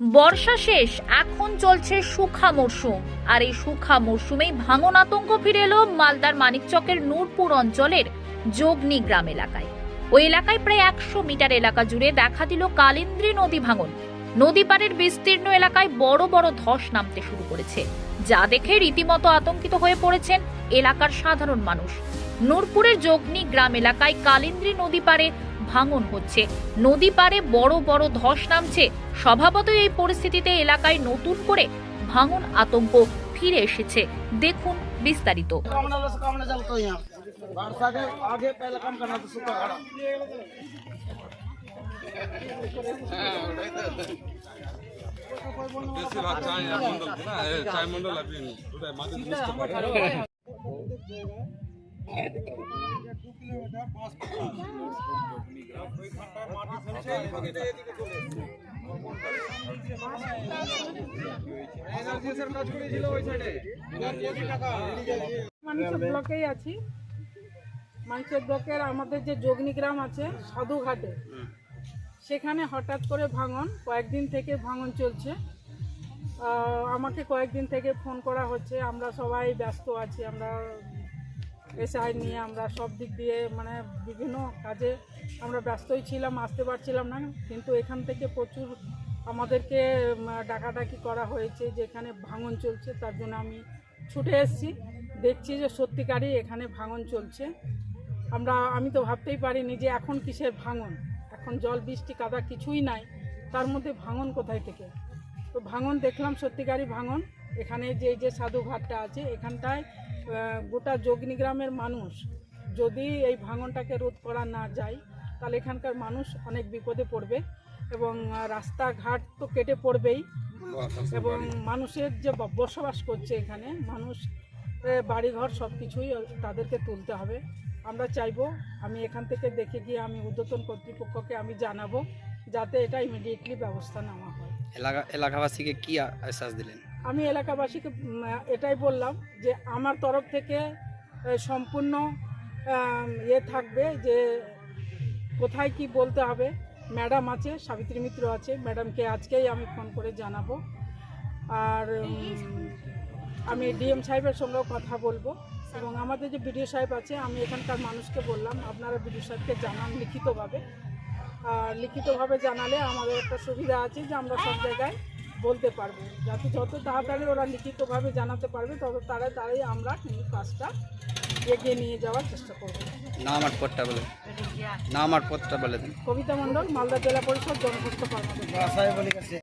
বর্ষা শেষ, এখন চলছে সুখা মরশুম আর এই সুখা মরশুমেই ভাঙন আতঙ্ক ফিরে এলো মালদার মানিকচকের নূরপুর অঞ্চলের যোগনি গ্রাম এলাকায়। ওই এলাকায় প্রায় একশো মিটার এলাকা জুড়ে দেখা দিল কালিন্দ্রী নদী ভাঙন। নদী পাড়ের বিস্তীর্ণ এলাকায় বড় বড় ধস নামতে শুরু করেছে, যা দেখে রীতিমতো আতঙ্কিত হয়ে পড়েছেন এলাকার সাধারণ মানুষ। নূরপুরের যোগনি গ্রাম এলাকায় কালিন্দ্রী নদী পাড়ে ভাঙন হচ্ছে। নদী পারে বড় বড় ধস নামছে। স্বভাবত এই পরিস্থিতিতে এলাকায় নতুন করে ভাঙন আতঙ্ক ফিরে এসেছে। দেখুন বিস্তারিত। চাই মন্ডল চাই মন্ডল, আপনি মাঝে ব্লকেই আছি। ব্লকের আমাদের যে যোগনি গ্রাম আছে, সাধুঘাটে। সেখানে হঠাৎ করে ভাঙন, কয়েকদিন থেকে ভাঙন চলছে। আমাকে কয়েকদিন থেকে ফোন করা হচ্ছে, আমরা সবাই ব্যস্ত আছি, আমরা এসআই নিয়ে আমরা সব দিক দিয়ে মানে বিভিন্ন কাজে আমরা ব্যস্তই ছিলাম, আসতে পারছিলাম না। কিন্তু এখান থেকে প্রচুর আমাদেরকে ডাকাডাকি করা হয়েছে যে এখানে ভাঙন চলছে, তার জন্য আমি ছুটে এসেছি। দেখছি যে সত্যিকারই এখানে ভাঙন চলছে। আমরা, আমি তো ভাবতেই পারিনি যে এখন কিসের ভাঙন? এখন জল, বৃষ্টি, কাদা কিছুই নাই। তার মধ্যে ভাঙন কোথায় থেকে? তো ভাঙন দেখলাম, সত্যিকারই ভাঙন। এখানে যে যে সাধু ঘাটটা আছে, এখানটায় গোটা যোগিনী গ্রামের মানুষ যদি এই ভাঙনটাকে রোধ করা না যায়, তাহলে এখানকার মানুষ অনেক বিপদে পড়বে এবং রাস্তাঘাট তো কেটে পড়বেই এবং মানুষের যে বসবাস করছে এখানে, মানুষ বাড়িঘর সব কিছুই তাদেরকে তুলতে হবে। আমরা চাইব, আমি এখান থেকে দেখে গিয়ে আমি ঊর্ধ্বতন কর্তৃপক্ষকে আমি জানাব, যাতে এটা ইমিডিয়েটলি ব্যবস্থা নেওয়া হয়। এলাকা, এলাকাবাসীকে কি আশ্বাস দিলেন? আমি এলাকাবাসীকে এটাই বললাম যে আমার তরফ থেকে সম্পূর্ণ ইয়ে থাকবে যে কোথায় কি বলতে হবে। ম্যাডাম আছে, সাবিত্রী মিত্র আছে। ম্যাডামকে আজকেই আমি ফোন করে জানাব। আর আমি ডিএম সাহেবের সঙ্গেও কথা বলব। এবং আমাদের যে বিডিও সাহেব আছে, আমি এখানকার মানুষকে বললাম, আপনারা বিডিও সাহেবকে জানান লিখিতভাবে। লিখিতভাবে জানালে আমাদের একটা সুবিধা আছে যে আমরা সব জায়গায় বলতে পারব। যাতে যত তাড়াতাড়ি ওরা লিখিতভাবে জানাতে পারবে তত তাড়াতাড়ি আমরা কিন্তু কাজটা এগিয়ে নিয়ে যাওয়ার চেষ্টা করব। নাম আর পথটা বলে নাম পথটা বলে দিন। কবিতা মণ্ডল মালদা জেলা পরিষদ জনস্বাস্থ্য কর্মকর্তা।